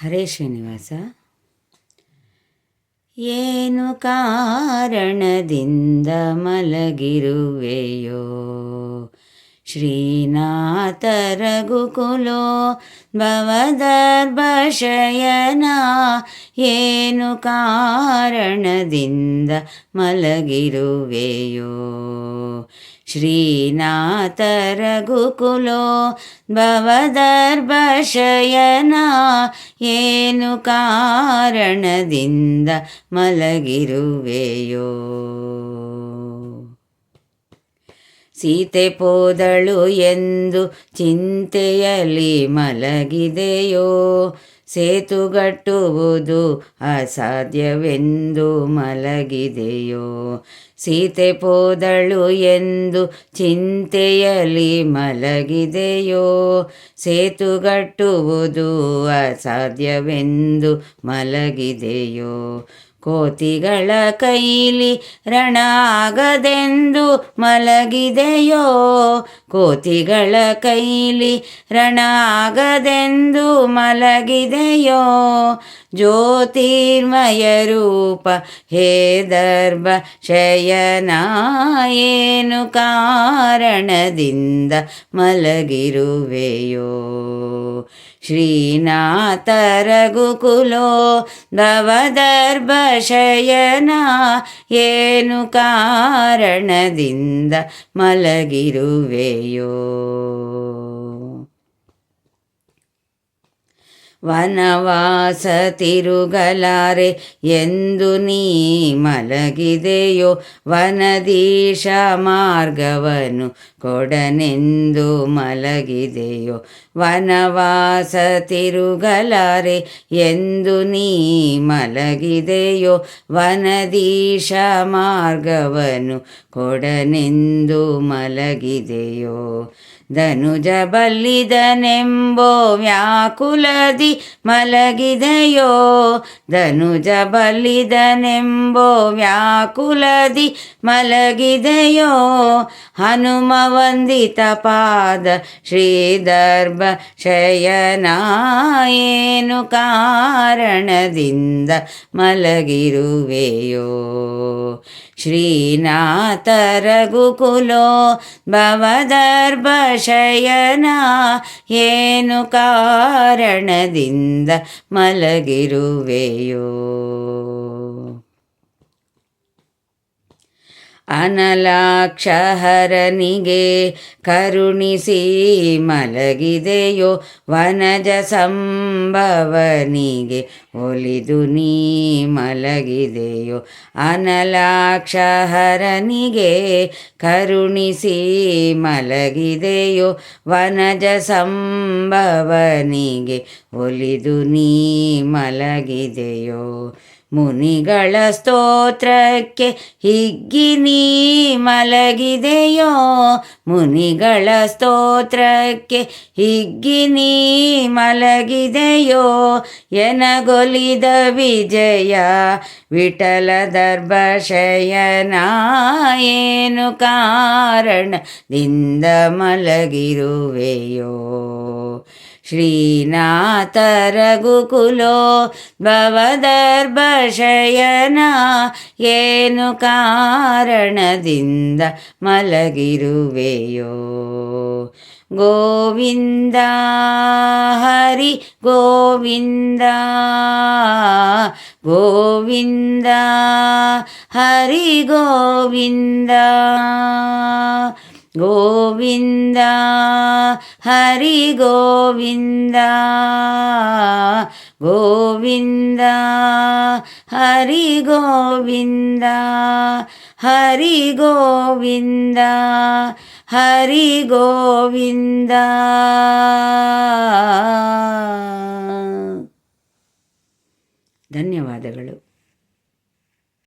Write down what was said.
ಹರೇ ಶ್ರೀನಿವಾಸ. ಏನು ಕಾರಣದಿಂದ ಮಲಗಿರುವೆಯೋ? ಶ್ರೀನಾಥ ರಘುಕುಲೋ ಭವದರ್ಭಶಯನ ಏನು ಕಾರಣದಿಂದ ಮಲಗಿರುವೆಯೋ? ಶ್ರೀನಾಥ ರಘುಕುಲೋ ಭವದರ್ಭಶಯನ ಏನು ಕಾರಣದಿಂದ ಮಲಗಿರುವೆಯೋ? ಸೀತೆ ಪೋದಳು ಎಂದು ಚಿಂತೆಯಲ್ಲಿ ಮಲಗಿದೆಯೋ? ಸೇತುಗಟ್ಟುವುದು ಅಸಾಧ್ಯವೆಂದು ಮಲಗಿದೆಯೋ? ಸೀತೆ ಪೋದಳು ಎಂದು ಚಿಂತೆಯಲ್ಲಿ ಮಲಗಿದೆಯೋ? ಸೇತುಗಟ್ಟುವುದು ಅಸಾಧ್ಯವೆಂದು ಮಲಗಿದೆಯೋ? ಕೋತಿಗಳ ಕೈಲಿ ರಣಾಗದೆಂದು ಮಲಗಿದೆಯೋ? ಕೋತಿಗಳ ಕೈಲಿ ರಣಾಗದೆಂದು ಮಲಗಿದೆಯೋ? ಜ್ಯೋತಿರ್ಮಯ ರೂಪ, ಹೇ ದರ್ಭ, ಶಯನ ಕಾರಣದಿಂದ ಮಲಗಿರುವೆಯೋ? ಶ್ರೀನಾಥ ರಘುಕುಲೋ, ಭವದರ್ಭ ಶಯನ ಏನು ಕಾರಣದಿಂದ ಮಲಗಿರುವೆಯೋ? ವನವಾಸ ತಿರುಗಲಾರೆ ಎಂದು ನೀ ಮಲಗಿದೆಯೋ? ವನದೀಶ ಮಾರ್ಗವನ್ನು ಕೊಡನೆಂದು ಮಲಗಿದೆಯೋ? ವನವಾಸ ತಿರುಗಲಾರೆ, ಎಂದು ನೀ ಮಲಗಿದೆಯೋ? ವನದೀಶ ಮಾರ್ಗವನು ಕೊಡನೆಂದು ಮಲಗಿದೆಯೋ? ಧನುಜ ಬಲ್ಲಿದನೆಂಬೋ ವ್ಯಾಕುಲದಿ ಮಲಗಿದೆಯೋ? ಧನುಜ ಬಲ್ಲಿದನೆಂಬೋ ವ್ಯಾಕುಲದಿ ಮಲಗಿದೆಯೋ? ಹನುಮ ವಂದಿತ ಪಾದ ಶ್ರೀದರ್ಭ ಶಯನ ಏನು ಕಾರಣದಿಂದ ಮಲಗಿರುವೆಯೋ? ಶ್ರೀನಾಥ ರಘುಕುಲೋ ಭವದರ್ಭ ಶಯನ ಏನು ಕಾರಣದಿಂದ ಮಲಗಿರುವೆಯೋ? ಅನಲಾಕ್ಷಹರನಿಗೆ ಕರುಣಿಸಿ ಮಲಗಿದೆಯೋ ವನಜ ಸಂಭವನಿಗೆ ಒಲಿದು ನೀ ಮಲಗಿದೆಯೋ ಅನಲಾಕ್ಷಹರನಿಗೆ ಕರುಣಿಸಿ ಮಲಗಿದೆಯೋ ವನಜ ಸಂಭವನಿಗೆ ಒಲಿದು ನೀ ಮಲಗಿದೆಯೋ ಮುನಿಗಳ ಸ್ತೋತ್ರಕ್ಕೆ ಹಿಗ್ಗಿ ನೀ ಮಲಗಿದೆಯೋ? ಮುನಿಗಳ ಸ್ತೋತ್ರಕ್ಕೆ ಹಿಗ್ಗಿ ನೀ ಮಲಗಿದೆಯೋ? ಎನಗೊಲಿದ ವಿಜಯ ವಿಠಲ ಏನು ಕಾರಣದಿಂದ ಮಲಗಿರುವೆಯೋ? ರಘುಕುಲೋ ಭವದರ್ಭ ಶಯನ ಏನು ಕಾರಣದಿಂದ ಮಲಗಿರುವೆಯೋ? ಗೋವಿಂದ ಹರಿ ಗೋವಿಂದ ಗೋವಿಂದ ಹರಿ ಗೋವಿಂದ. ಗೋವಿಂದ ಹರಿ ಗೋವಿಂದ ಗೋವಿಂದ ಹರಿ ಗೋವಿಂದ ಹರಿ ಗೋವಿಂದ ಹರಿ ಗೋವಿಂದ ಧನ್ಯವಾದಗಳು